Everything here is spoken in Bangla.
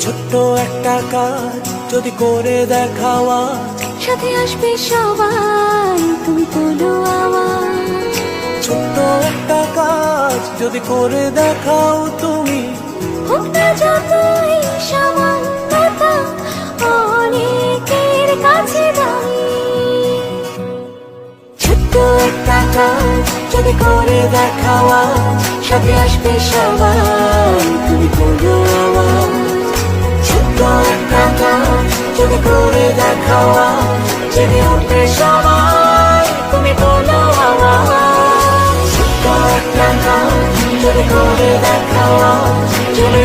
ছোট্ট একটা কাজ যদি করে দেখাওয়া সাথে আসবে সবাই তুমি তোলো আওয়াজ ছোট্ট একটা কাজ যদি করে দেখাও তুমি। হোক না যতই সামান্যতা একটা কাজ যদি করে দেখাওয়া, সাথে আসবে সবাই তুমি করো আওয়াজ ছোট্ট একটা কাজ যদি করে দেখাওয়া, জেনে উঠবে সবাই, তুমি বলো আওয়াজ ছোট্ট একটা কাজ যদি করে দেখাওয়া সবাই